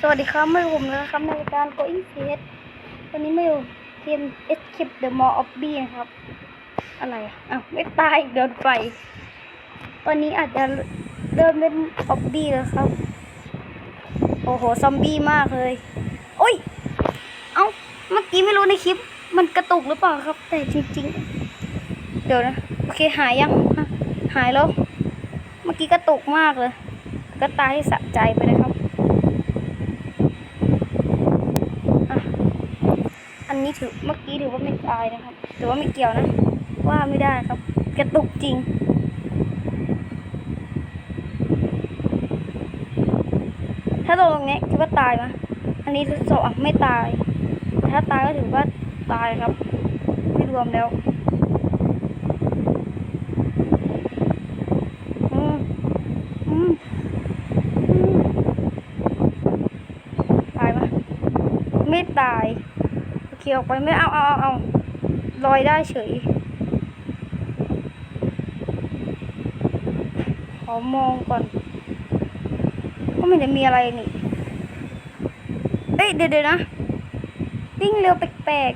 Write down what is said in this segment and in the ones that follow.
สวัสดีครับไม่ผมนะครับในรายการโกอิงเซตวันนี้ไม่อยู่เกม Escape the Mall of B นะครับ อะไรอะอ้าวไม่ตายเดินไป ตอนนี้อาจจะเริ่มเล่นออบบี้แล้วครับ โอ้โห ซอมบี้มากเลย โอ้ย เอ้า เมื่อกี้ไม่รู้ในคลิป มันกระตุกหรือเปล่าครับ แต่จริง ๆ เดี๋ยวนะ โอเคหายยัง หายแล้ว เมื่อกี้กระตุกมากเลย ก็ตายให้สะใจไปเลยครับ อะอั นี้ถือเมื่อกี้ถือว่าไม่ตายนะครับถือว่าไม่เกี่ยวนะ ว่าไม่ได้ครับ กระตุกจริงถ้าตรงตรงนี้คิดว่าตายไหมอันนี้ทดสอบไม่ตาย ถ้าตายก็ถือว่าตายครับ ไม่รวมแล้ว อืมอืมอืมตายปะไม่ตาย โอเคออกไปไม่เอาเอาเอาเอาลอยได้เฉยขอมองก่อน ก็ไม่ได้มีอะไรนี่เอ้ยเดี๋ยวนะ วิ่งเร็วแปลก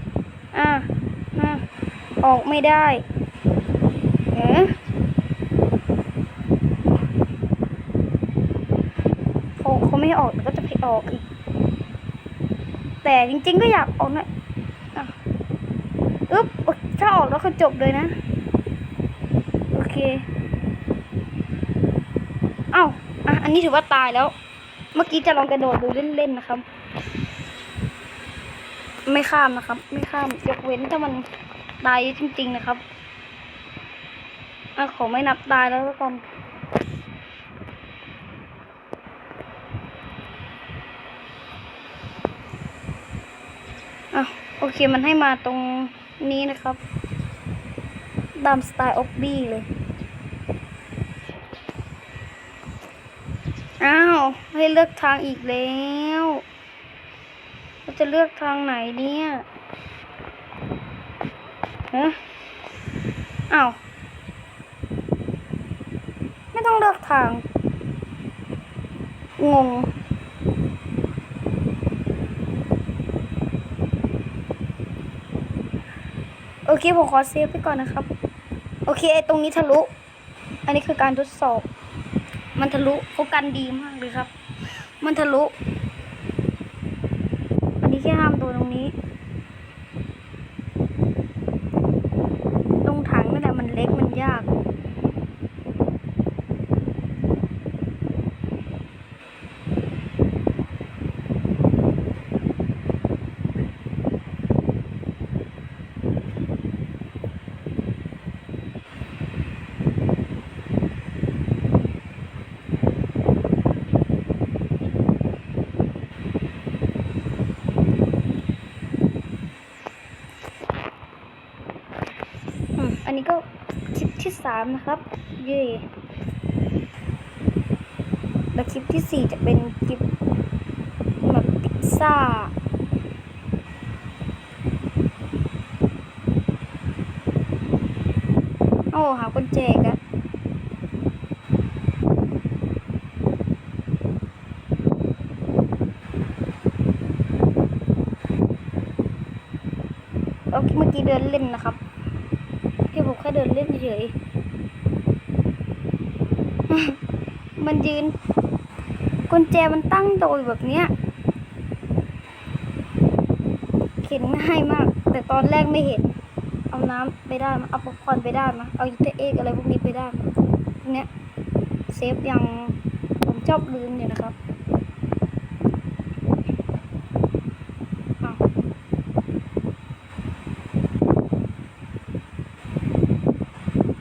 ๆ อะอะออกไม่ได้เอ๊ะเขาเขาไม่ออกก็จะไปออกอีก แต่จริงๆก็อยากออกนะอึ๊บถ้าออกแล้วก็จบเลยนะ โอเค เอ้าอะอันนี้ถือว่าตายแล้ว เมื่อกี้จะลองกระโดดดูเล่นๆนะครับ ไม่ข้ามนะครับ ไม่ข้ามยกเว้นถ้ามันตายจริง ๆ นะครับอะขอไม่นับตายแล้วแล้วกัน อะโอเคมันให้มาตรงนี้นะครับตามสไตล์ออบบี้เลย อ้าว ให้เลือกทางอีกแล้วเราจะเลือกทางไหนเนี่ยฮะอ้าว ไม่ต้องเลือกทาง งง โอเคผมขอเซฟไปก่อนนะครับ โอเคไอตรงนี้ทะลุ อันนี้คือการทดสอบ มันทะลุเขากันดีมากเลยครับ มันทะลุ อันนี้แค่ห้ามตัวตรงนี้ ตรงถังนั่นแหละมันเล็กมันยาก อืมอันนี้ก็คลิปที่สามนะครับเย่แล้วคลิปที่สี่จะเป็นคลิปแบบพิซซ่าโอ้หาคนแจกอะแล้วเมื่อกี้เดินเล่นนะครับ พี่ผมแค่เดินเล่นเฉย มันยืน กุญแจมันตั้งโดยแบบเนี้ยเข็นง่ายมาก แต่ตอนแรกไม่เห็น เอาน้ำไปได้มาเอาป๊อปคอนไปได้มาเอายูเทเอกอะไรพวกนี้ไปได้มาพวกเนี้ยเซฟยังผมชอบลืมอยู่นะครับ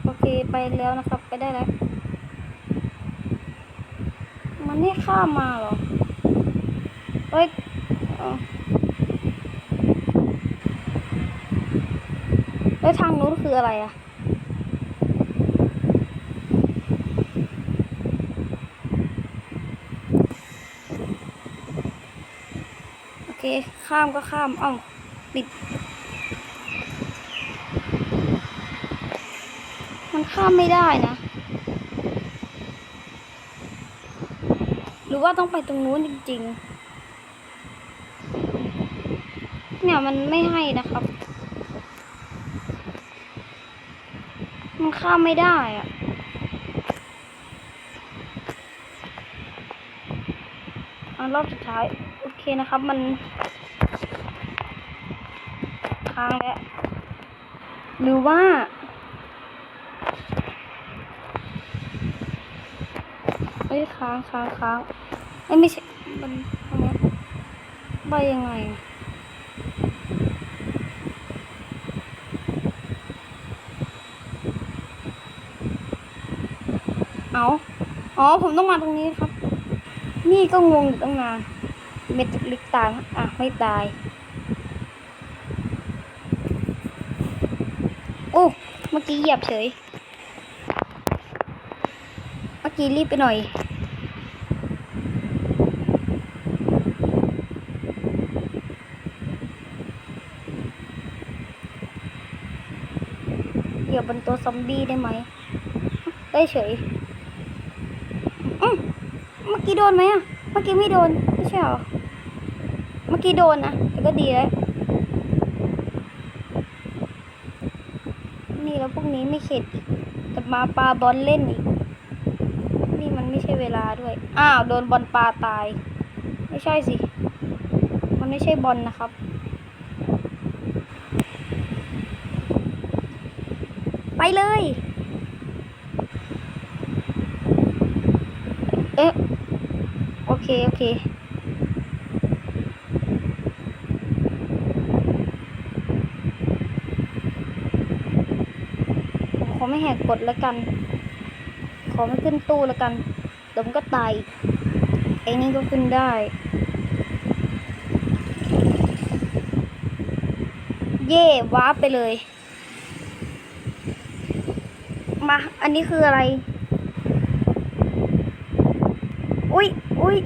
โอเคไปแล้วนะครับ ไปได้แล้ว มันไม่ ข้ามมาเหรอ เฮ้ยเอาแล้วทางนู้นคืออะไรอะโอเค ข้ามก็ข้ามเอ้าปิด มันข้ามไม่ได้นะ รือรือว่าต้องไปตรงนู้นจริง ๆ เนี่ยมันไม่ให้นะครับ มันข้ามไม่ได้อะอันรอบสุดท้าย โอเคนะครับ มันค้างแล้วหรือว่า อ้ยค้างค้างค้างเอ้ไม่ใช่มันทำไมไปยังไงเอาอ๋อ ผมต้องมาตรงนี้ครับ นี่ก็งงอยู่ตั้งนาน เม็ดลิกตายอะ ไม่ตาย โอ้ เมื่อกี้เหยียบเฉย กี้รีบไปหน่อยเหยียบบนตัวซอมบี้ได้ไหม ได้เฉยอืมเมื่อกี้โดนไหมอะ เมื่อกี้ไม่โดน ไม่ใช่เหรอ เมื่อกี้โดนนะ แต่ก็ดีแล้วนี่แล้วพวกนี้ไม่เข็ดอีกแต่มาปาบอลเล่นอีก ช่เวลาด้วย อ้าว โดนบอลปลาตาย ไม่ใช่สิ มันไม่ใช่บอลนะครับ ไปเลย เอ๊ะ โอเค โอเคผมขอไม่แหกกฎแล้วกัน ขอไม่ขึ้นตู้แล้วกัน เดี๋ยวมันก็ตายอีกไอ้นี่ก็ขึ้นได้เย่ว้าร์ปไปเลย มา อันนี้คืออะไร อุ้ยอุ้ย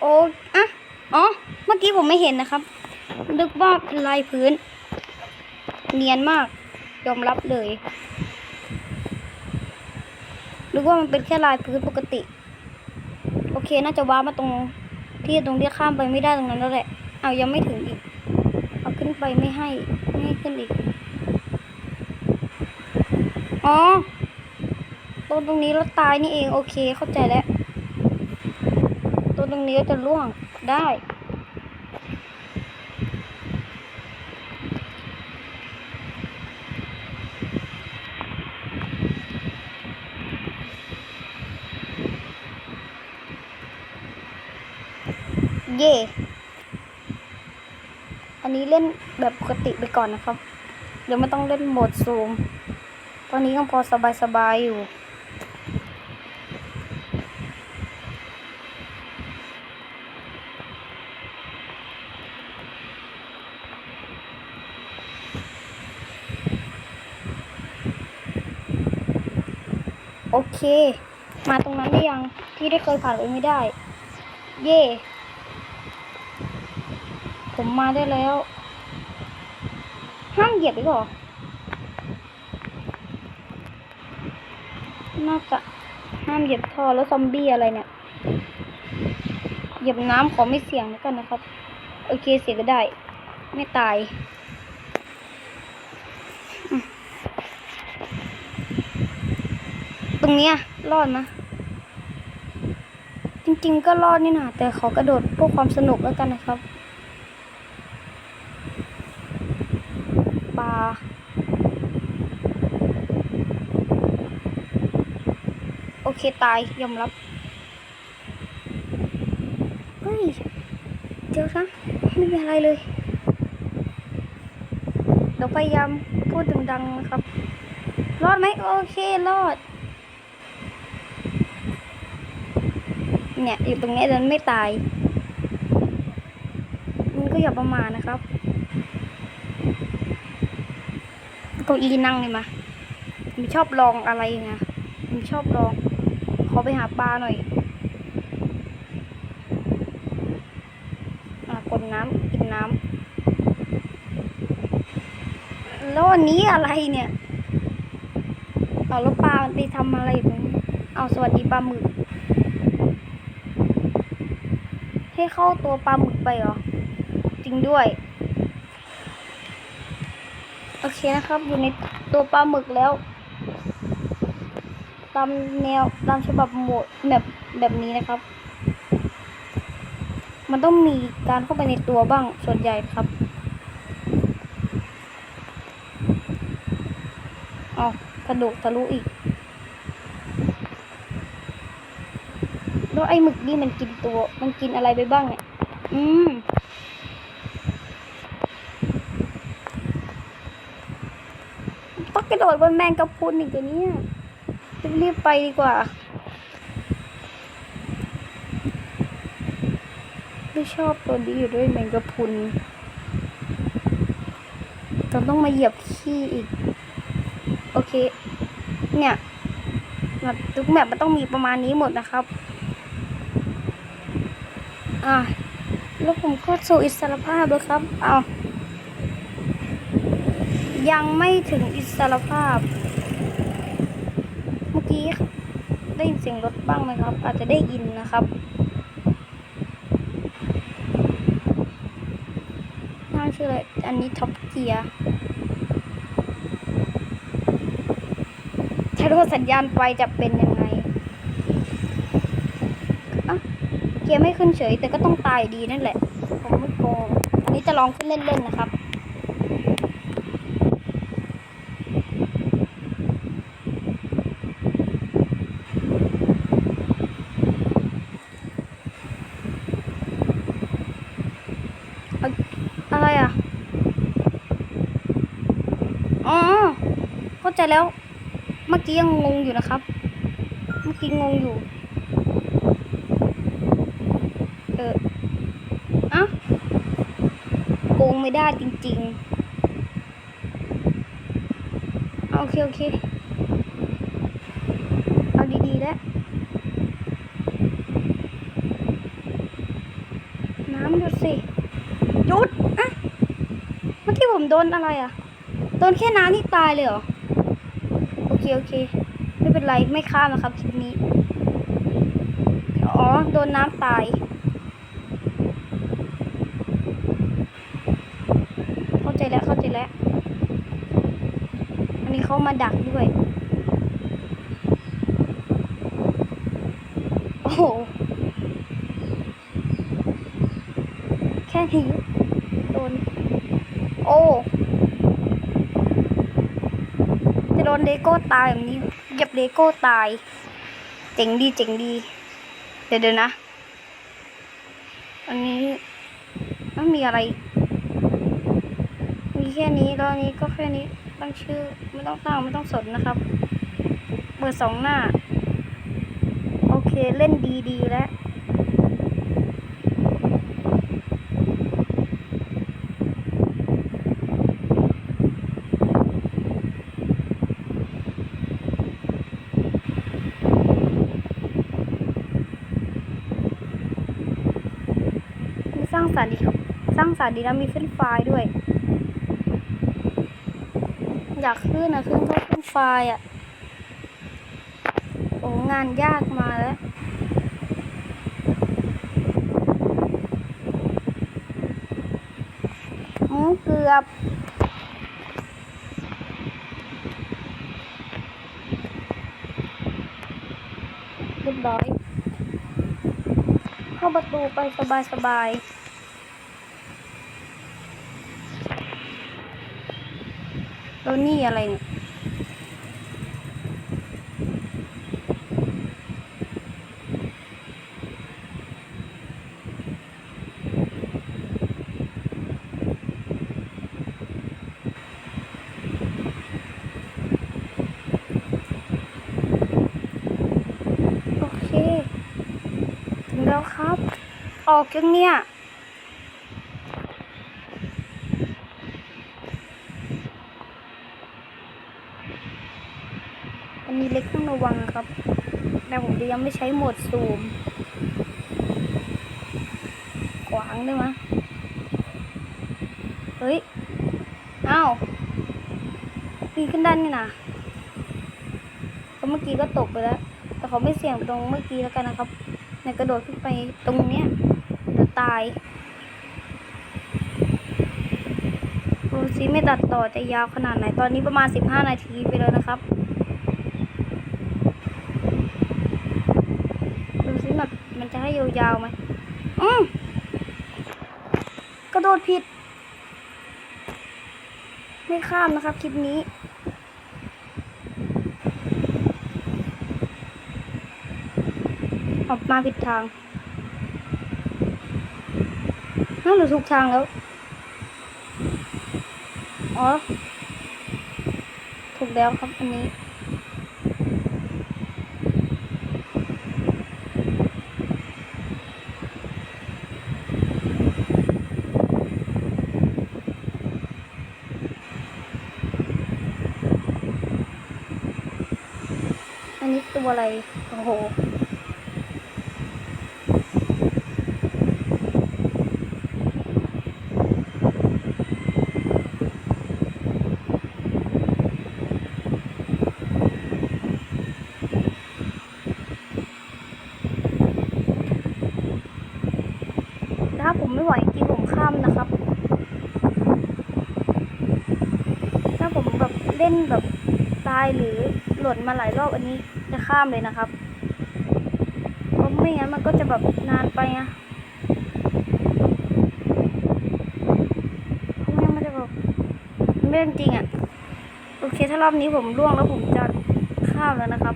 โอ้อะอ๋อ เมื่อกี้ผมไม่เห็นนะครับ นึกว่าเป็นลายพื้น เนียนมาก ยอมรับเลย นึกว่ามันเป็นแค่ลายพื้นปกติ โอเคน่าจะว้ามาตรงที่ตรงที่ข้ามไปไม่ได้ตรงนั้นแล้วแหละ เอายังไม่ถึงอีก เอาขึ้นไปไม่ให้ไม่ให้ขึ้นอีก อ๋อ ตรงตรงนี้แล้วตายนี่เอง โอเคเข้าใจแล้วตรงตรงนี้ก็จะล่วงได้ เย่อันนี้เล่นแบบปกติไปก่อนนะครับเดี๋ยวไม่ต้องเล่นโหมดซูม ตอนนี้ยังพอสบายๆอยู่ โอเค มาตรงนั้นได้ยังที่ได้เคยผ่านไปไม่ได้ เย่ ผมมาได้แล้ว ห้ามเหยียบอีกเหรอ น่าจะห้ามเหยียบท่อแล้วซอมบี้อะไรเนี่ย เหยียบน้ำขอไม่เสี่ยงแล้วกันนะครับ โอเคเสียก็ได้ ไม่ตายตรงนี้รอดนะ จริงๆก็รอดนี่นะแต่ขอกระโดดเพื่อความสนุกแล้วกันนะครับ ปลา โอ เคตายยอมรับ เฮ้ย เดี๋ยวนะไม่มีอะไรเลยเดี๋ยวพยายามพูดดังๆนะครับ รอดไหมโอเค รอด เนี่ย อยู่ตรงนี้เดินไม่ตาย มันก็อย่าประมาทนะครับเก้าอี้นั่งเลยมาผมชอบลองอะไรไงผมชอบลอง ขอไปหาปลาหน่อยอะกดน้ำกินน้ำแล้วอันนี้อะไรเนี่ย เอาแล้วปลามันไปทำอะไรตรงนี้เอาสวัสดีปลาหมึก ให้เข้าตัวปลาหมึกไปเหรอ จริงด้วย โอเคนะครับ อยู่ในตัวปลาหมึกแล้ว ตามแนวตามฉบับโหมดแบบแบบนี้นะครับ มันต้องมีการเข้าไปในตัวบ้างส่วนใหญ่ครับอ๋อกระดูกทะลุอีก แล้วไอ้หมึกนี่มันกินตัว มันกินอะไรไปบ้างเนี่ย อืมต้องกระโดดบนแมงกะพรุนอีกตัวเนี้ย รีบไปดีกว่า ไม่ชอบตัวนี้อยู่ด้วยแมงกะพุนเราต้องมาเหยียบขี้อีก โอเค เนี่ยแบบทุกแมปมันต้องมีประมาณนี้หมดนะครับ อะ แล้วผมก็สู่อิสรภาพแล้วครับ เอา ยังไม่ถึงอิสรภาพ กี้ได้ยินเสียงรถบ้างไหมครับ อาจจะได้ยินนะครับนั่นคืออะไรอันนี้ท็อปเกียร์ถ้าโดนสัญญาณไฟจะเป็นยังไงอะเกียร์ไม่ขึ้นเฉย แต่ก็ต้องตายดีนั่นแหละผมไม่โกงอันนี้จะลองขึ้นเล่นๆนะครับ อะอะไรอะ อ๋อ เข้า ใจแล้ว เมื่อกี้ยังงงอยู่นะครับ เมื่อกี้งงอยู่ เอออะโกงไม่ได้จริงๆเอาโอเคโอเค เอาดีๆแล้วน้ำหยุดสิหยุดอะเมื่อกี้ผมโดนอะไรอะโดนแค่น้ำที่ตายเลยเหรอ เคโอเค ไม่เป็นไรไม่ข้ามนะครับคลิปนี้ อ๋อ โดนน้ำตายเข้าใจแล้วเข้าใจแล้ว อันนี้เขามาดักด้วย โอ้โหแค่นี้โดน โอ้ จะโด นเลโก้ตายแบบนี้เหยียบเลโก้ตาย เจ๋งดีเจ๋งดี เดี๋ยวเดี๋ยวนะ อันนี้ไม่มีอะไร มีแค่นี้แล้วอันนี้ก็แค่นี้ตั้งชื่อไม่ต้องตั้งไม่ต้องสนนะครับ เบอร์สองหน้า โอเคเล่นดีดีๆแล้วางสรรค์ดีครับสร้างสรรค์ดีนะมีเฟรนช์ฟรายด้วย อยากขึ้นนะขึ้นก็ขึ้นไฟล์อะโอ้งานยากมาแล้วเกือบเรียบร้อย เข้าประตูไปสบายสบาย แล้วนี่อะไรเนี่ยโอเคถึงแล้วครับ ออกยังเนี่ย อันนี้เล็ก ต้องระวังนะครับแต่ผมจะยังไม่ใช้โหมดซูม ขวางได้ไหมเฮ้ย อ้าวปีนขึ้นด้านนี่นะเพราะเมื่อกี้ก็ตกไปแล้ว แต่เขาไม่เสี่ยงตรงเมื่อกี้แล้วกันนะครับในกระโดดขึ้นไปตรงเนี้ยเดี๋ยวตายดูซิไม่ตัดต่อจะยาวขนาดไหน ตอนนี้ประมาณ 15 นาทีไปแล้วนะครับ ดูซิแบบมันจะให้ ยาวๆไหมอืมกระโดดผิด ไม่ข้ามนะครับคลิปนี้ ออกมาผิดทางน่าหรือถูกทางแล้ว อ๋อ ถูกแล้วครับอันนี้ อันนี้ตัวอะไร โอ้โห ถ้าผมไม่ไหวจริงผมข้ามนะครับ ถ้าผมแบบเล่นแบบตายหรือหล่นมาหลายรอบอันนี้ ข้ามเลยนะครับเพราะไม่งั้นมันก็จะแบบนานไปอะเพราะไม่งั้นมันจะแบบมันไม่ได้จริงอะโอเคถ้ารอบนี้ผมล่วงแล้วผมจะข้ามแล้วนะครับ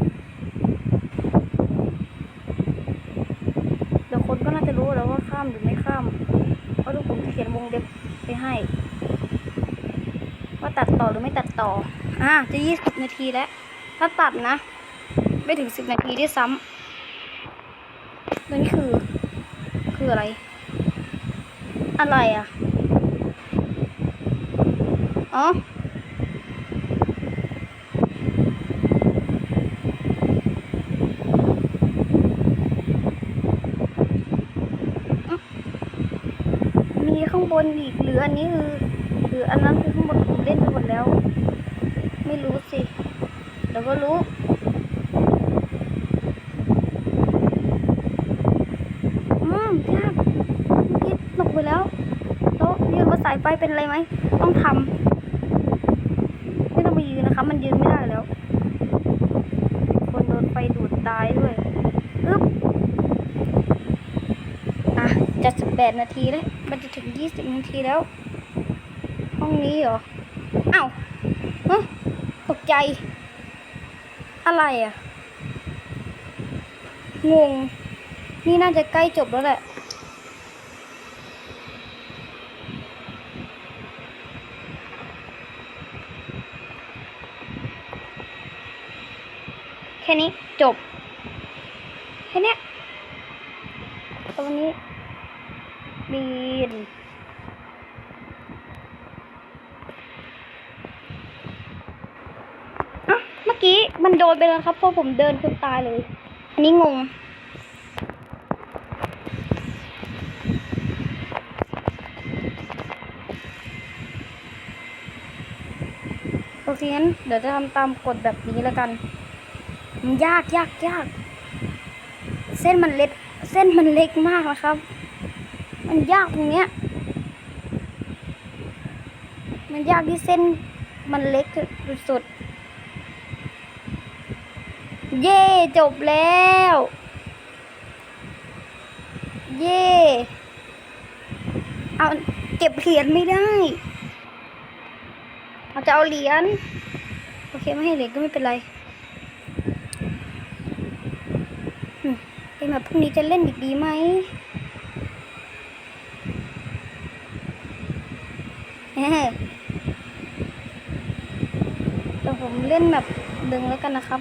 เดี๋ยวคนก็น่าจะรู้แล้วว่าข้ามหรือไม่ข้าม เพราะทุกผมจะเขียนวงเล็บไปให้ ว่าตัดต่อหรือไม่ตัดต่อ อ่าจะยี่สิบนาทีแล้ว ถ้าตัดนะ ไม่ถึงสิบนาทีด้วยซ้ำแล้วนี่คือ คืออะไร อะไรอะ อ๋อมีข้างบนอีกหรืออันนี้คือหรืออันนั้นคือข้างบนผมเล่นไปหมดแล้ว ไม่รู้สิเดี๋ยวก็รู้ อืมยากเมื่อกี้ตกไปแล้วแล้วยืนบนสาย ไฟเป็นอะไรไหมต้องทำไม่ต้องไปยืนนะคะ มันยืนไม่ได้แล้ว คนโดนไฟดูดตายด้วยอึ๊บอะจะสิบแปดนาทีแล้วมันจะถึงยี่สิบนาทีแล้ว ห้องนี้เหรออ้าวฮะตกใจ อะไรอะงง นี่น่าจะใกล้จบแล้วแหละ แค่นี้จบ แค่นี้ตรงนี้บีนอะเมื่อกี้มันโดนไปแล้วครับเพราะผมเดินจนตายเลย อันนี้งงโอเคงั้นเดี๋ยวจะทำตามกฎแบบนี้แล้วกัน มันยากยากยาก เส้นมันเล็ก เส้นมันเล็กมากนะครับ มันยากตรงเนี้ย มันยากที่เส้นมันเล็กสุดๆ เย่จบแล้ว เย่เอาเก็บเหรียญไม่ได้เราจะเอาเหรียญ โอเคไม่ให้เหรียญก็ไม่เป็นไรอืมเก มแบบพรุ่งนี้จะเล่นอีกดีไหมเดี๋ยวผมเล่นแบบดึงแล้วกันนะครับ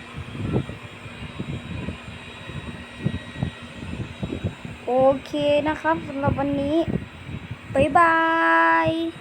โอเคนะครับสำหรับวันนี้ บ๊ายบาย